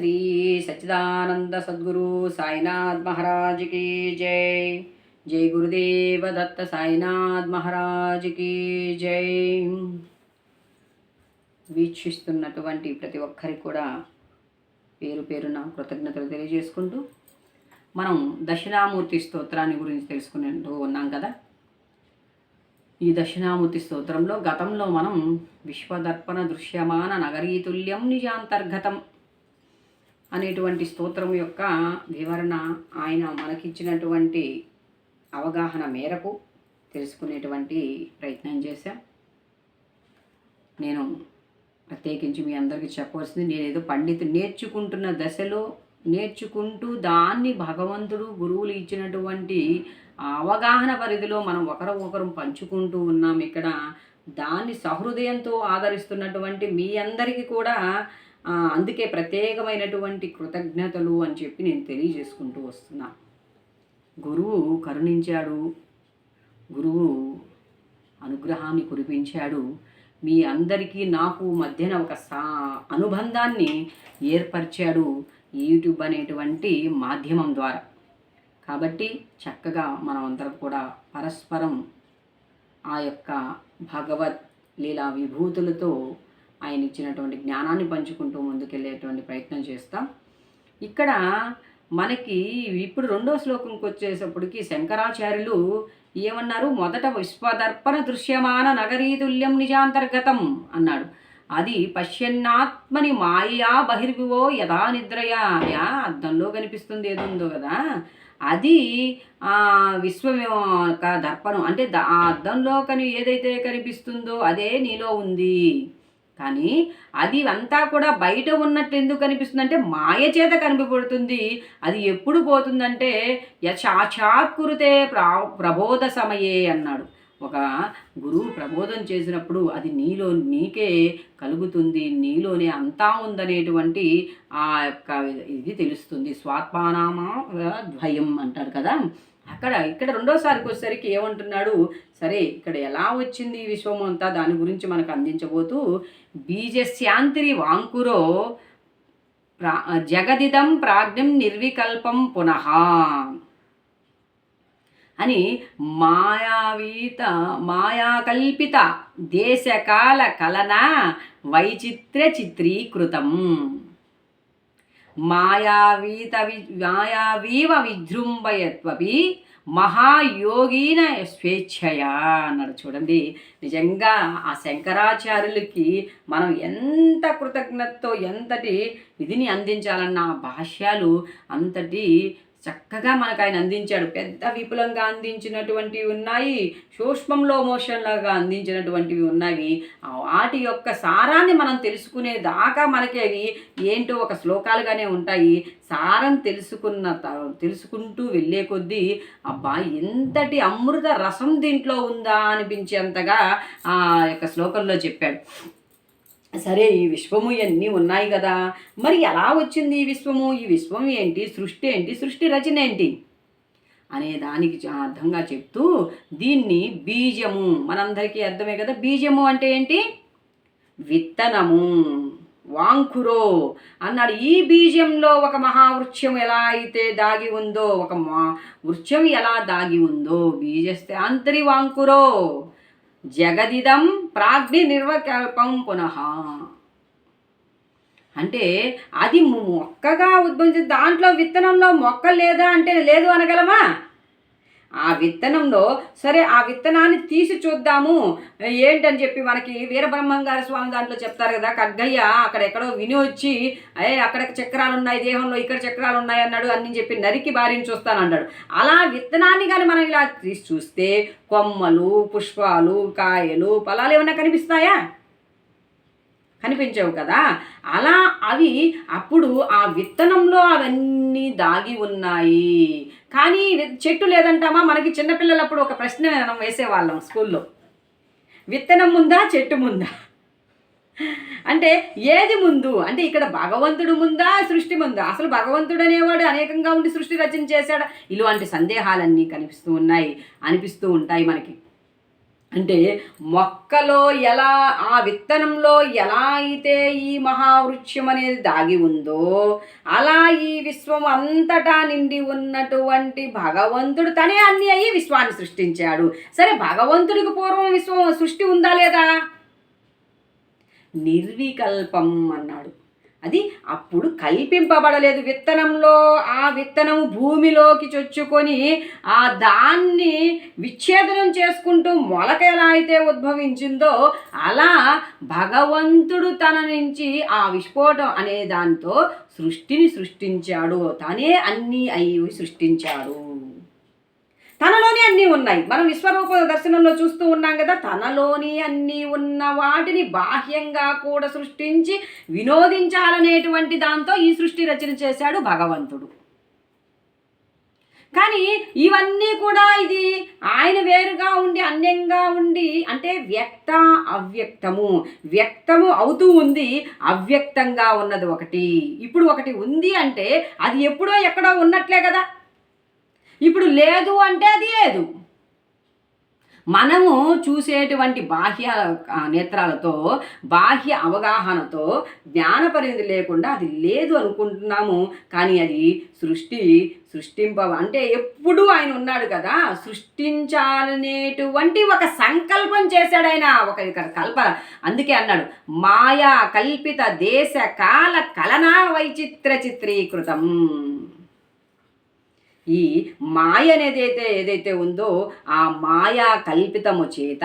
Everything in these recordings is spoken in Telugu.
శ్రీ సచ్చిదానంద సద్గురు సాయినాథ్ మహారాజ్ కీ జై జై గురుదేవ దత్త సాయినాథ్ మహారాజ్ కీ జై వీక్షిస్తున్నటువంటి ప్రతి ఒక్కరికి కూడా పేరు పేరున కృతజ్ఞతలు తెలియజేసుకుంటూ మనం దక్షిణామూర్తి స్తోత్రాన్ని గురించి తెలుసుకునేట్టు ఉన్నాం కదా. ఈ దక్షిణామూర్తి స్తోత్రంలో గతంలో మనం విశ్వదర్పణ దృశ్యమాన నగరీతుల్యం నిజాంతర్గతం అనేటువంటి స్తోత్రం యొక్క వివరణ ఆయన మనకిచ్చినటువంటి అవగాహన మేరకు తెలుసుకునేటువంటి ప్రయత్నం చేశా. నేను ప్రత్యేకించి మీ అందరికీ చెప్పవలసింది నేను ఏదో పండితు నేర్చుకుంటున్న దశలో నేర్చుకుంటూ దాన్ని భగవంతుడు గురువులు ఇచ్చినటువంటి అవగాహన పరిధిలో మనం ఒకరు ఒకరు పంచుకుంటూ ఉన్నాం. ఇక్కడ దాన్ని సహృదయంతో ఆదరిస్తున్నటువంటి మీ అందరికీ కూడా అందుకే ప్రత్యేకమైనటువంటి కృతజ్ఞతలు అని చెప్పి నేను తెలియజేసుకుంటూ వస్తున్నా. గురువు కరుణించాడు. గురువు అనుగ్రహాన్ని కురిపించాడు. మీ అందరికీ నాకు మధ్యన ఒక సా అనుబంధాన్ని ఏర్పరిచాడు యూట్యూబ్ అనేటువంటి మాధ్యమం ద్వారా. కాబట్టి చక్కగా మనమందరం కూడా పరస్పరం ఆ యొక్క భగవత్ లీలా విభూతులతో ఆయన ఇచ్చినటువంటి జ్ఞానాన్ని పంచుకుంటూ ముందుకెళ్ళేటువంటి ప్రయత్నం చేస్తాం. ఇక్కడ మనకి ఇప్పుడు రెండో శ్లోకంకి వచ్చేటప్పటికి శంకరాచార్యులు ఏమన్నారు? మొదట విశ్వదర్పణ దృశ్యమాన నగరీతుల్యం నిజాంతర్గతం అన్నాడు. అది పశ్యన్నాత్మని మాయా బహిర్వివో యథా నిద్రయా యా అద్దంలో కనిపిస్తుంది ఏదో ఉందో కదా. అది విశ్వ దర్పణం. అంటే ఆ అద్దంలో కని ఏదైతే కనిపిస్తుందో అదే నీలో ఉంది. కానీ అది అంతా కూడా బయట ఉన్నట్టు ఎందుకు కనిపిస్తుంది అంటే మాయ చేత కనిపడుతుంది అది ఎప్పుడు పోతుందంటే యశాచాత్ కురుతే ప్రా ప్రబోధ సమయే అన్నాడు. ఒక గురువు ప్రబోధం చేసినప్పుడు అది నీలో నీకే కలుగుతుంది నీలోనే అంతా ఉందనేటువంటి ఆ యొక్క ఇది తెలుస్తుంది. స్వాత్మానామా ద్వయం అంటారు కదా. అక్కడ ఇక్కడ రెండోసారికి వచ్చేసరికి ఏమంటున్నాడు? సరే ఇక్కడ ఎలా వచ్చింది ఈ విశ్వం అంతా? దాని గురించి మనకు అందించబోతూ బీజశాంతిరి వాంకురో ప్రా జగదిదం ప్రాజ్ఞం నిర్వికల్పం పునః అని మాయావీత మాయాకల్పిత దేశకాల కలన వైచిత్ర్య చిత్రీకృతం. మాయావీత వి మాయావీవ విజృంభయత్వపి మహాయోగిన స్వేచ్ఛయా అన్నాడు. చూడండి నిజంగా ఆ శంకరాచార్యులకి మనం ఎంత కృతజ్ఞతతో ఎంతటి ఇదిని అందించాలన్న ఆ భాష్యాలు అంతటి చక్కగా మనకు ఆయన అందించాడు. పెద్ద విపులంగా అందించినటువంటివి ఉన్నాయి. సూక్ష్మంలో మోషన్లాగా అందించినటువంటివి ఉన్నాయి వాటి యొక్క సారాన్ని మనం తెలుసుకునే దాకా మనకి అవి ఏంటో ఒక శ్లోకాలుగానే ఉంటాయి. సారం తెలుసుకున్న తెలుసుకుంటూ వెళ్ళే కొద్దీ అబ్బా ఎంతటి అమృత రసం దీంట్లో ఉందా అనిపించేంతగా ఆ యొక్క శ్లోకంలో చెప్పాడు. సరే ఈ విశ్వము ఇవన్నీ ఉన్నాయి కదా మరి ఎలా వచ్చింది ఈ విశ్వము? ఈ విశ్వం ఏంటి? సృష్టి ఏంటి? సృష్టి రచన ఏంటి? అనే దానికి అర్థంగా చెప్తూ దీన్ని బీజము మనందరికీ అర్థమే కదా? బీజము అంటే ఏంటి? విత్తనము. వాంకురో అన్నాడు. ఈ బీజంలో ఒక మహావృక్షం ఎలా అయితే దాగి ఉందో ఒక మా వృక్షం ఎలా దాగి ఉందో బీజస్తే అంతరి వాంకురో. జగదిదం ప్రాగ్ని నిర్వకల్పం పునః. అంటే అది మొక్కగా ఉద్భవించింది. దాంట్లో విత్తనంలో మొక్క లేదా అంటే లేదు అనగలమా? ఆ విత్తనంలో సరే ఆ విత్తనాన్ని తీసి చూద్దాము. ఏంటని చెప్పి మనకి వీరబ్రహ్మం గారి స్వామి దాంట్లో చెప్తారు కదా కగ్గయ్య అక్కడ ఎక్కడో విని వచ్చి అయ్యే అక్కడ చక్రాలు ఉన్నాయి దేహంలో ఇక్కడ చక్రాలు ఉన్నాయి అన్నాడు అని చెప్పి నరికి బారిని చూస్తాను అన్నాడు అలా విత్తనాన్ని కానీ మనం ఇలా తీసి చూస్తే కొమ్మలు పుష్పాలు కాయలు ఫలాలు ఏమైనా కనిపిస్తాయా? కనిపించవు కదా. అలా అవి అప్పుడు ఆ విత్తనంలో అవన్నీ దాగి ఉన్నాయి. కానీ చెట్టు లేదంటామా? మనకి చిన్నపిల్లలప్పుడు ఒక ప్రశ్న మనం వేసేవాళ్ళం స్కూల్లో. విత్తనం ముందా చెట్టు ముందా? అంటే ఏది ముందు? అంటే ఇక్కడ భగవంతుడు ముందా సృష్టి ముందా? అసలు భగవంతుడు అనేవాడు అనేకంగా ఉండి సృష్టి రచన చేశాడు? ఇలాంటి సందేహాలన్నీ కనిపిస్తూ ఉన్నాయి అనిపిస్తూ ఉంటాయి మనకి. అంటే మొక్కలో ఎలా ఆ విత్తనంలో ఎలా అయితే ఈ మహావృక్షం అనేది దాగి ఉందో అలా ఈ విశ్వం అంతటా నిండి ఉన్నటువంటి భగవంతుడు తనే అన్ని అయ్యి విశ్వాన్ని సృష్టించాడు. సరే భగవంతుడికి పూర్వం విశ్వం సృష్టి ఉందా లేదా? నిర్వికల్పం అన్నాడు. అది అప్పుడు కల్పింపబడలేదు విత్తనంలో. ఆ విత్తనం భూమిలోకి చొచ్చుకొని ఆ దాన్ని విచ్ఛేదనం చేసుకుంటూ మొలక ఎలా అయితే ఉద్భవించిందో అలా భగవంతుడు తన నుంచి ఆ విస్ఫోటం అనే దాంతో సృష్టిని సృష్టించాడు. తనే అన్నీ అయి సృష్టించాడు. తనలోనే అన్నీ ఉన్నాయి. మనం విశ్వరూప దర్శనంలో చూస్తూ ఉన్నాం కదా తనలోని అన్నీ ఉన్న వాటిని బాహ్యంగా కూడా సృష్టించి వినోదించాలనేటువంటి దాంతో ఈ సృష్టి రచన చేశాడు భగవంతుడు. కానీ ఇవన్నీ కూడా ఇది ఆయన వేరుగా ఉండి అన్యంగా ఉండి అంటే వ్యక్త అవ్యక్తము. వ్యక్తము అవుతూ ఉంది అవ్యక్తంగా ఉన్నది ఒకటి. ఇప్పుడు ఒకటి ఉంది అంటే అది ఎప్పుడో ఎక్కడో ఉన్నట్లే కదా. ఇప్పుడు లేదు అంటే అది లేదు. మనము చూసేటువంటి బాహ్య నేత్రాలతో బాహ్య అవగాహనతో జ్ఞాన పరిమితి లేకుండా అది లేదు అనుకుంటున్నాము. కానీ అది సృష్టి సృష్టింప అంటే ఎప్పుడూ ఆయన ఉన్నాడు కదా. సృష్టించాలనేటువంటి ఒక సంకల్పం చేశాడు ఆయన ఒక ఇక్కడ కల్పన అందుకే అన్నాడు మాయా కల్పిత దేశ కాల కలనా వైచిత్ర చిత్రీకృతం. ఈ మాయ అనేది ఏదైతే ఉందో ఆ మాయా కల్పితము చేత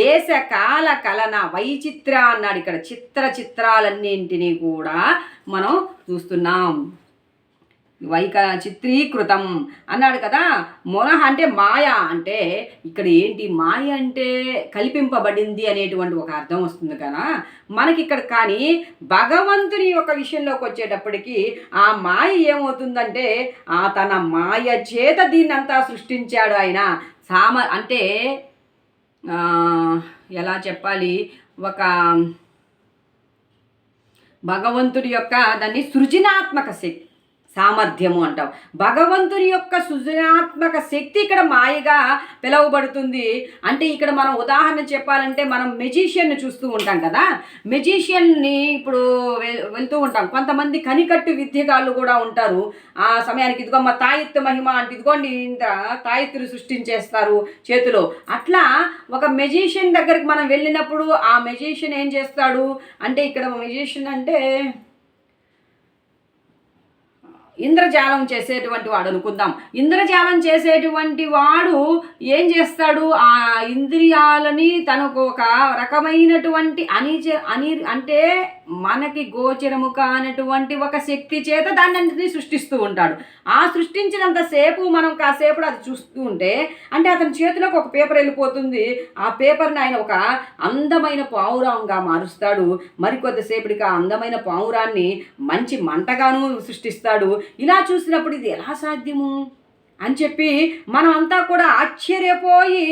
దేశ కాల కలన వైచిత్ర అన్నాడు ఇక్కడ చిత్ర చిత్రాలన్నింటినీ కూడా మనం చూస్తున్నాం. వైక చిత్రీకృతం అన్నాడు కదా. మొనహ అంటే మాయ అంటే ఇక్కడ ఏంటి? మాయ అంటే కల్పింపబడింది అనేటువంటి ఒక అర్థం వస్తుంది కదా. మనకి ఇక్కడ కానీ భగవంతుని యొక్క విషయంలోకి వచ్చేటప్పటికి ఆ మాయ ఏమవుతుందంటే ఆ తన మాయ చేత దీన్నంతా సృష్టించాడు ఆయన. సామ అంటే ఎలా చెప్పాలి? ఒక భగవంతుడి యొక్క దాన్ని సృజనాత్మక శక్తి సామర్థ్యము అంటాం. భగవంతుని యొక్క సృజనాత్మక శక్తి ఇక్కడ మాయగా పిలువబడుతుంది. అంటే ఇక్కడ మనం ఉదాహరణ చెప్పాలంటే మనం మెజీషియన్ని చూస్తూ ఉంటాం కదా. మెజీషియన్ని ఇప్పుడు వె- వెళ్తూ ఉంటాం. కొంతమంది కనికట్టు విద్యగాళ్ళు కూడా ఉంటారు. ఆ సమయానికి ఇదిగో మా తాయెత్తు మహిమ అంటే ఇదిగోండి ఇంత తాయెత్తులు సృష్టించేస్తారు చేతిలో. అట్లా ఒక మెజిషియన్ దగ్గరికి మనం వెళ్ళినప్పుడు ఆ మెజిషియన్ ఏం చేస్తాడు? అంటే ఇక్కడ మెజిషియన్ అంటే ఇంద్రజాలం చేసేటువంటి వాడు అనుకుందాం. ఇంద్రజాలం చేసేటువంటి వాడు ఏం చేస్తాడు? ఆ ఇంద్రియాలని తనకు ఒక రకమైనటువంటి అని అని అంటే మనకి గోచరము కానటువంటి ఒక శక్తి చేత దాన్ని సృష్టిస్తూ ఉంటాడు. ఆ సృష్టించినంతసేపు మనం కాసేపు అది చూస్తూ ఉంటే అంటే అతని చేతిలోకి ఒక పేపర్ వెళ్ళిపోతుంది. ఆ పేపర్ని ఆయన ఒక అందమైన పావురంగా మారుస్తాడు. మరికొద్దిసేపటికి ఆ అందమైన పావురాన్ని మంచి మంటగాను సృష్టిస్తాడు. ఇలా చూసినప్పుడు ఇది ఎలా సాధ్యము? అని చెప్పి మనం అంతా కూడా ఆశ్చర్యపోయి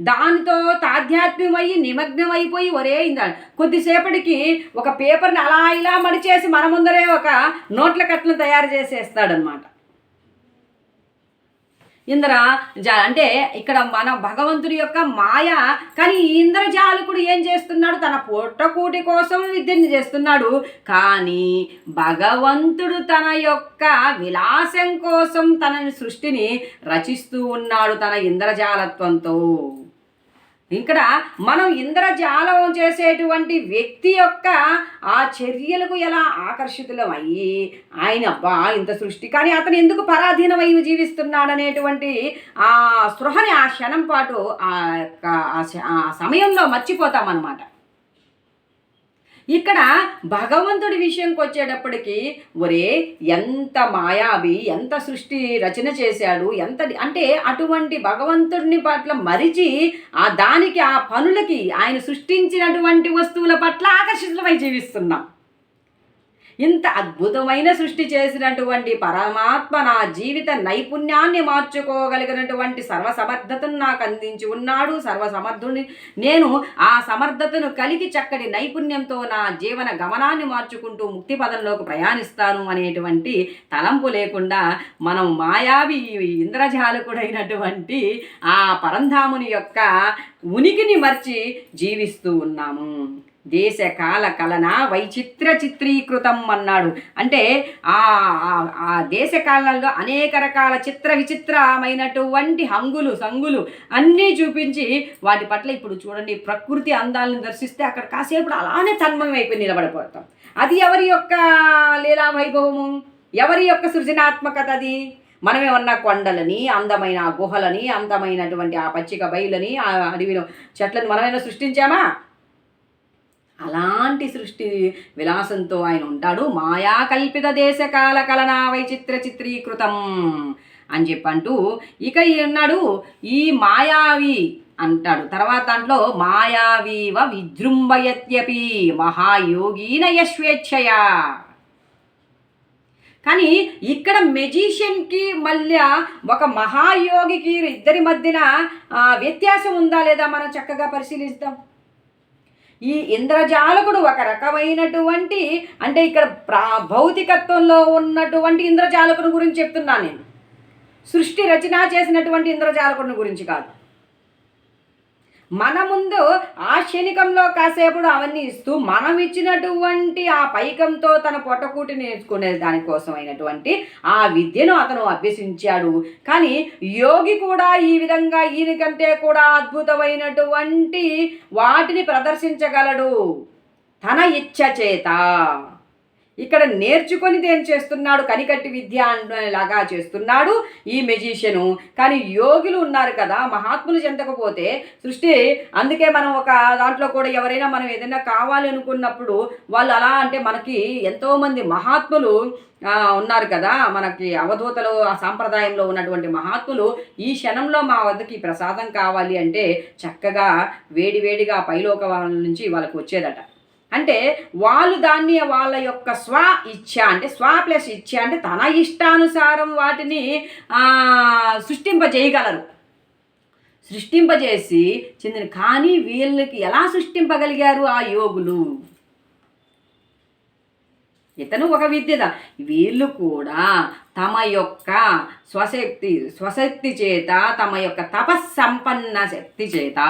దానితో తాధ్యాత్మ్యమయ్యి నిమగ్నమైపోయి ఒరే ఇందా కొద్దిసేపటికి ఒక పేపర్ని అలా ఇలా మడిచేసి మన ముందరే ఒక నోట్ల కట్టలు తయారు చేసేస్తాడనమాట ఇంద్ర జా అంటే ఇక్కడ మన భగవంతుడి యొక్క మాయ కానీ ఇంద్రజాలకుడు ఏం చేస్తున్నాడు? తన పొట్టకూటి కోసం విద్యని చేస్తున్నాడు. కానీ భగవంతుడు తన యొక్క విలాసం కోసం తన సృష్టిని రచిస్తూ ఉన్నాడు తన ఇంద్రజాలత్వంతో. ఇక్కడ మనం ఇంద్రజాలం చేసేటువంటి వ్యక్తి యొక్క ఆ చర్యలకు ఎలా ఆకర్షితులం అయ్యి ఆయన అబ్బా ఇంత సృష్టి. కానీ అతను ఎందుకు పరాధీనమై జీవిస్తున్నాడనేటువంటి ఆ స్పృహని ఆ క్షణం పాటు ఆ యొక్క ఆ ఆ సమయంలో మర్చిపోతామన్నమాట. ఇక్కడ భగవంతుడి విషయంకి వచ్చేటప్పటికి ఒరే ఎంత మాయావి ఎంత సృష్టి రచన చేశాడు ఎంత అంటే అటువంటి భగవంతుడిని పట్ల మరిచి ఆ దానికి ఆ పనులకి ఆయన సృష్టించినటువంటి వస్తువుల పట్ల ఆకర్షితులమై జీవిస్తున్నాం. ఇంత అద్భుతమైన సృష్టి చేసినటువంటి పరమాత్మ నా జీవిత నైపుణ్యాన్ని మార్చుకోగలిగినటువంటి సర్వసమర్థతను నాకు అందించి ఉన్నాడు సర్వసమర్థుని నేను ఆ సమర్థతను కలిగి చక్కటి నైపుణ్యంతో నా జీవన గమనాన్ని మార్చుకుంటూ ముక్తి పదంలోకి ప్రయాణిస్తాను అనేటువంటి తలంపు లేకుండా మనం మాయావి ఇంద్రజాలకుడైనటువంటి ఆ పరంధాముని యొక్క ఉనికిని మర్చి జీవిస్తూ ఉన్నాము. దేశ కాల కలన వైచిత్ర చిత్రీకృతం అన్నాడు. అంటే ఆ ఆ దేశ కాలంలో అనేక రకాల చిత్ర విచిత్రమైనటువంటి హంగులు సంగులు అన్నీ చూపించి వాటి పట్ల ఇప్పుడు చూడండి ప్రకృతి అందాలను దర్శిస్తే అక్కడ కాసేపు అలానే తన్మయం అయిపోయి నిలబడిపోతాం. అది ఎవరి యొక్క లీలా వైభవము ఎవరి యొక్క సృజనాత్మకత అది? మనమేమన్నా కొండలని అందమైన గుహలని అందమైనటువంటి ఆ పచ్చిక బయలని ఆ అడవిలో చెట్లను మనమైనా సృష్టించామా? అలాంటి సృష్టి విలాసంతో ఆయన ఉంటాడు. మాయా కల్పిత దేశకాల కలనా వైచిత్ర చిత్రీకృతం అని చెప్పంటూ ఇక ఉన్నాడు ఈ మాయావి అంటాడు. తర్వాత దాంట్లో మాయావీవ విజృంభయత్యపి మహాయోగీన యశ్వేచ్ఛయ. కానీ ఇక్కడ మెజిషియన్కి మళ్ళీ ఒక మహాయోగికి ఇద్దరి మధ్యన వ్యత్యాసం ఉందా లేదా మనం చక్కగా పరిశీలిస్తాం ఈ ఇంద్రజాలకుడు ఒక రకమైనటువంటి అంటే ఇక్కడ ప్రా భౌతికత్వంలో ఉన్నటువంటి ఇంద్రజాలకుని గురించి చెప్తున్నాను నేను. సృష్టి రచన చేసినటువంటి ఇంద్రజాలకుని గురించి కాదు. మన ముందు ఆ క్షణికంలో కాసేపు అవన్నీ ఇస్తూ మనం ఇచ్చినటువంటి ఆ పైకంతో తన పొట్టకూటి నేర్చుకునే దానికోసం అయినటువంటి ఆ విద్యను అతను అభ్యసించాడు. కానీ యోగి కూడా ఈ విధంగా ఈయనకంటే కూడా అద్భుతమైనటువంటి వాటిని ప్రదర్శించగలడు. తన ఇచ్ఛ చేత. ఇక్కడ నేర్చుకొని దేం చేస్తున్నాడు? కనికట్టి విద్య లాగా చేస్తున్నాడు ఈ మెజీషియను. కానీ యోగులు ఉన్నారు కదా మహాత్ములు చెందకపోతే సృష్టి అందుకే మనం ఒక దాంట్లో కూడా ఎవరైనా మనం ఏదైనా కావాలి అనుకున్నప్పుడు వాళ్ళు అలా అంటే మనకి ఎంతోమంది మహాత్ములు ఉన్నారు కదా. మనకి అవధూతలు ఆ సాంప్రదాయంలో ఉన్నటువంటి మహాత్ములు ఈ క్షణంలో మా వద్దకి ప్రసాదం కావాలి అంటే చక్కగా వేడివేడిగా పైలోక నుంచి వాళ్ళకి వచ్చేదట. అంటే వాళ్ళు దాన్ని వాళ్ళ యొక్క స్వ ఇచ్ఛ అంటే స్వ ప్లస్ ఇచ్ఛ అంటే తన ఇష్టానుసారం వాటిని సృష్టింపజేయగలరు. సృష్టింపజేసి చెందిన కానీ వీళ్ళకి ఎలా సృష్టింపగలిగారు ఆ యోగులు? ఇతను ఒక విద్యద. వీళ్ళు కూడా తమ యొక్క స్వశక్తి స్వశక్తి చేత తమ యొక్క తపస్సంపన్న శక్తి చేత.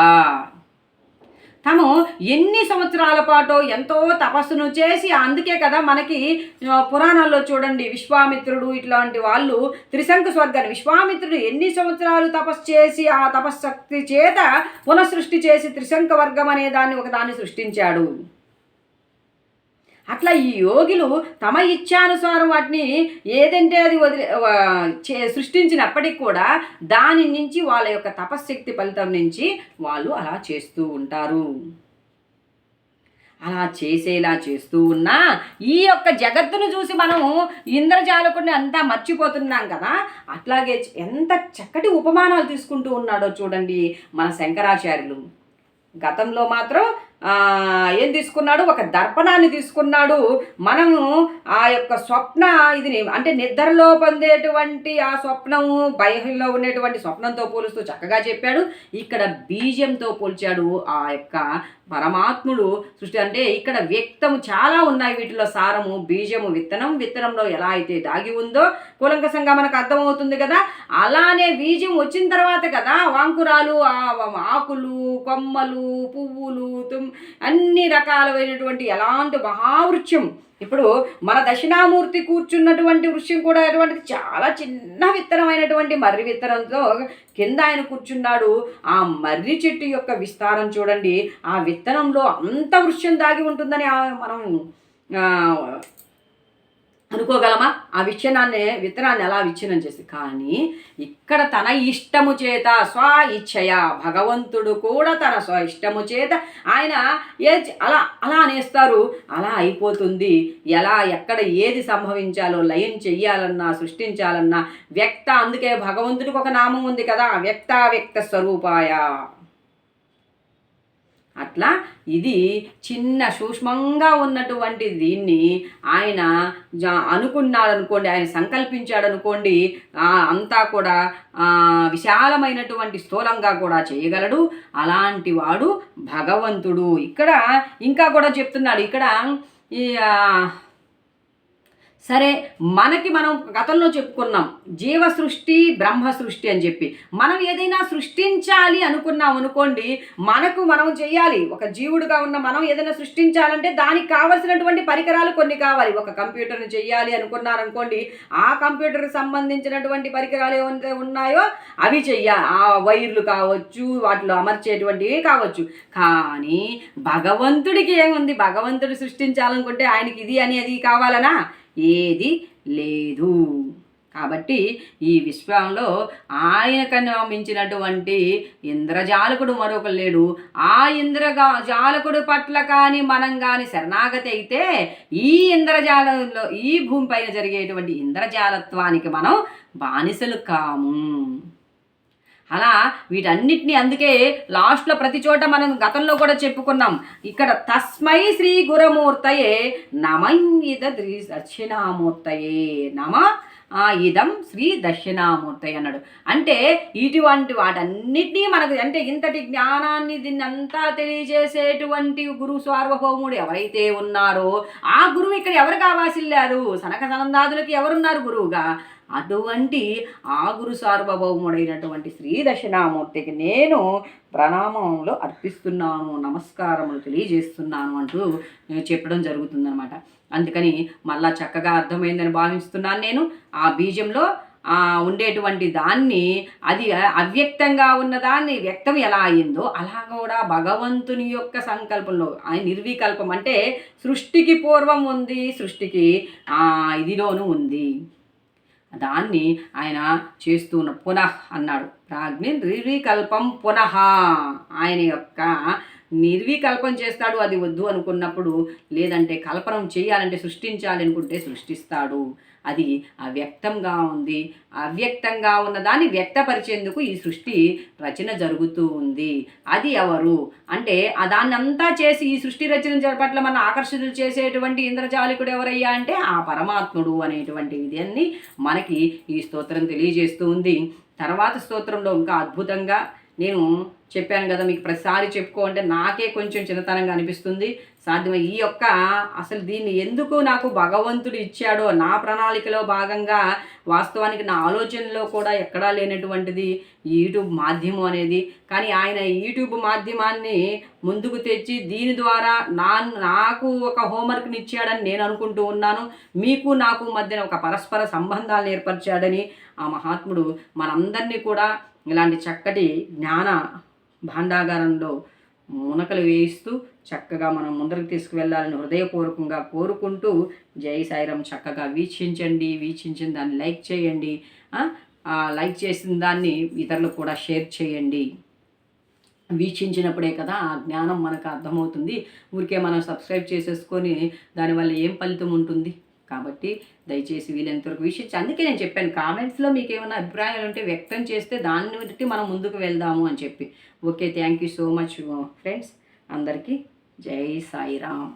తను ఎన్ని సంవత్సరాల పాటు ఎంతో తపస్సును చేసి అందుకే కదా మనకి పురాణాల్లో చూడండి విశ్వామిత్రుడు ఇట్లాంటి వాళ్ళు త్రిశంకు స్వర్గాన్ని విశ్వామిత్రుడు ఎన్ని సంవత్సరాలు తపస్సు చేసి ఆ తపశ్శక్తి చేత పునఃసృష్టి చేసి త్రిశంక వర్గం అనే దాన్ని ఒకదాన్ని సృష్టించాడు. అట్లా ఈ యోగులు తమ ఇచ్ఛానుసారం వాటిని ఏదంటే అది వదిలి సృష్టించినప్పటికి కూడా దాని నుంచి వాళ్ళ యొక్క తపశ్శక్తి ఫలితం నుంచి వాళ్ళు అలా చేస్తూ ఉంటారు. అలా చేసేలా చేస్తూ ఉన్నా ఈ యొక్క జగత్తును చూసి మనము ఇంద్రజాలకుడిని అంతా మర్చిపోతున్నాం కదా అట్లాగే ఎంత చక్కటి ఉపమానాలు తీసుకుంటూ ఉన్నాడో చూడండి మన శంకరాచార్యులు. గతంలో మాత్రం ఏం తీసుకున్నాడు? ఒక దర్పణాన్ని తీసుకున్నాడు. మనము ఆ యొక్క స్వప్న ఇది అంటే నిద్రలో పొందేటువంటి ఆ స్వప్నము భయంలో ఉండేటువంటి స్వప్నంతో పోలుస్తూ చక్కగా చెప్పాడు. ఇక్కడ బీజంతో పోల్చాడు ఆ యొక్క పరమాత్ముడు సృష్టి అంటే ఇక్కడ వ్యక్తము చాలా ఉన్నాయి. వీటిలో సారము బీజము విత్తనం విత్తనంలో ఎలా అయితే దాగి ఉందో కూలంకసంగా మనకు అర్థమవుతుంది కదా? అలానే బీజం వచ్చిన తర్వాత కదా వాంకురాలు ఆకులు కొమ్మలు పువ్వులు తుమ్ అన్ని రకాలైనటువంటి ఎలాంటి మహావృక్షం ఇప్పుడు మన దక్షిణామూర్తి కూర్చున్నటువంటి వృక్షం కూడా అటువంటి చాలా చిన్న విత్తనమైనటువంటి మర్రి విత్తనంతో కింద ఆయన కూర్చున్నాడు. ఆ మర్రి చెట్టు యొక్క విస్తారం చూడండి. ఆ విత్తనంలో అంత వృక్షం దాగి ఉంటుందని మనం అనుకోగలమా? ఆ విచ్ఛనాన్ని విత్తనాన్ని ఎలా విచ్ఛిన్నం చేసి? కానీ ఇక్కడ తన ఇష్టము చేత స్వ ఇచ్ఛయ భగవంతుడు కూడా తన స్వ ఇష్టము చేత ఆయన ఏ అలా అలా అనేస్తారు. అలా అయిపోతుంది. ఎలా ఎక్కడ ఏది సంభవించాలో లయం చెయ్యాలన్నా సృష్టించాలన్నా వ్యక్త అందుకే భగవంతుడికి ఒక నామం ఉంది కదా వ్యక్త వ్యక్త స్వరూపాయ. అట్లా ఇది చిన్న సూక్ష్మంగా ఉన్నటువంటి దీన్ని ఆయన జా అనుకున్నాడు అనుకోండి ఆయన సంకల్పించాడనుకోండి అంతా కూడా విశాలమైనటువంటి స్థూలంగా కూడా చేయగలడు. అలాంటి వాడు భగవంతుడు. ఇక్కడ ఇంకా కూడా చెప్తున్నాడు. ఇక్కడ ఈ సరే మనకి మనం గతంలో చెప్పుకున్నాం జీవ సృష్టి బ్రహ్మ సృష్టి అని చెప్పి. మనం ఏదైనా సృష్టించాలి అనుకున్నాం అనుకోండి మనకు మనం చేయాలి ఒక జీవుడుగా ఉన్న మనం ఏదైనా సృష్టించాలంటే దానికి కావలసినటువంటి పరికరాలు కొన్ని కావాలి. ఒక కంప్యూటర్ని చెయ్యాలి అనుకున్నారనుకోండి ఆ కంప్యూటర్కి సంబంధించినటువంటి పరికరాలు ఏమైతే ఉన్నాయో అవి చెయ్యాలి ఆ వైర్లు కావచ్చు వాటిలో అమర్చేటువంటివి కావచ్చు. కానీ భగవంతుడికి ఏముంది? భగవంతుడు సృష్టించాలనుకుంటే ఆయనకి ఇది అని అది కావాలనా? ఏది లేదు. కాబట్టి ఈ విశ్వంలో ఆయనకన్నా మించినటువంటి ఇంద్రజాలకుడు మరొక లేడు. ఆ ఇంద్రగా జాలకుడు పట్ల కానీ మనం కానీ శరణాగతి అయితే ఈ ఇంద్రజాలంలో ఈ భూమిపైన జరిగేటువంటి ఇంద్రజాలత్వానికి మనం బానిసలు కాము. అలా వీటన్నిటిని అందుకే లాస్ట్లో ప్రతి చోట మనం గతంలో కూడా చెప్పుకున్నాం. ఇక్కడ తస్మై శ్రీ గురమూర్తయే నమైద దక్షిణామూర్తయే నమ. ఇదం శ్రీ దక్షిణామూర్తి అన్నాడు. అంటే ఇటువంటి వాటన్నిటినీ మనకు అంటే ఇంతటి జ్ఞానాన్ని దీన్ని అంతా తెలియజేసేటువంటి గురు సార్వభౌముడు ఎవరైతే ఉన్నారో ఆ గురువు ఇక్కడ ఎవరు కావాసిల్లారు? సనక సనందాదులకి ఎవరున్నారు గురువుగా? అటువంటి ఆగురు సార్వభౌముడైనటువంటి శ్రీ దక్షిణామూర్తికి నేను ప్రణామంలో అర్పిస్తున్నాను నమస్కారములు తెలియజేస్తున్నాను అంటూ చెప్పడం జరుగుతుందనమాట అందుకని మళ్ళా చక్కగా అర్థమైందని భావిస్తున్నాను నేను. ఆ బీజంలో ఉండేటువంటి దాన్ని అది అవ్యక్తంగా ఉన్నదాన్ని వ్యక్తం ఎలా అయిందో అలా కూడా భగవంతుని యొక్క సంకల్పంలో నిర్వికల్పం అంటే సృష్టికి పూర్వం ఉంది సృష్టికి ఇదిలోనూ ఉంది. దాన్ని ఆయన చేస్తున్న పునః అన్నాడు. ప్రాజ్ఞ నిర్వికల్పం పునః. ఆయన యొక్క నిర్వికల్పం చేస్తాడు అది వద్దు అనుకున్నప్పుడు లేదంటే కల్పనం చేయాలంటే సృష్టించాలి అనుకుంటే సృష్టిస్తాడు. అది అవ్యక్తంగా ఉంది. అవ్యక్తంగా ఉన్నదాన్ని వ్యక్తపరిచేందుకు ఈ సృష్టి రచన జరుగుతూ ఉంది. అది ఎవరు? అంటే దాన్నంతా చేసి ఈ సృష్టి రచన పట్ల మన ఆకర్షితులు చేసేటువంటి ఇంద్రజాలికుడు ఎవరయ్యా అంటే ఆ పరమాత్ముడు అనేటువంటి విధాన్ని మనకి ఈ స్తోత్రం తెలియజేస్తూ ఉంది. తర్వాత స్తోత్రంలో ఇంకా అద్భుతంగా నేను చెప్పాను కదా మీకు ప్రతిసారి చెప్పుకో అంటే నాకే కొంచెం చిన్నతనంగా అనిపిస్తుంది. సాధ్యమే ఈ యొక్క అసలు దీన్ని ఎందుకు నాకు భగవంతుడు ఇచ్చాడో నా ప్రణాళికలో భాగంగా వాస్తవానికి నా ఆలోచనలో కూడా ఎక్కడా లేనటువంటిది యూట్యూబ్ మాధ్యమం అనేది. కానీ ఆయన యూట్యూబ్ మాధ్యమాన్ని ముందుకు తెచ్చి దీని ద్వారా నా నాకు ఒక హోంవర్క్ని ఇచ్చాడని నేను అనుకుంటూ ఉన్నాను. మీకు నాకు మధ్యన ఒక పరస్పర సంబంధాలను ఏర్పరిచాడని ఆ మహాత్ముడు మనందరినీ కూడా ఇలాంటి చక్కటి జ్ఞాన భాండాగారంలో మునకలు వేయిస్తూ చక్కగా మనం ముందరకు తీసుకువెళ్ళాలని హృదయపూర్వకంగా కోరుకుంటూ జై సాయిరం చక్కగా వీక్షించండి వీక్షించిన దాన్ని లైక్ చేయండి లైక్ చేసిన దాన్ని ఇతరులకు కూడా షేర్ చేయండి. వీక్షించినప్పుడే కదా ఆ జ్ఞానం మనకు అర్థమవుతుంది. ఊరికే మనం సబ్స్క్రైబ్ చేసేసుకొని దానివల్ల ఏం ఫలితం ఉంటుంది? కాబట్టి దయచేసి వీలైనంతవరకు విషయం అందుకే నేను చెప్పాను కామెంట్స్లో మీకు ఏమైనా అభిప్రాయాలు ఉంటే వ్యక్తం చేస్తే దాన్ని బట్టి మనం ముందుకు వెళ్దాము అని చెప్పి. Okay thank you so much friends అందరికీ జై సాయిరామ్.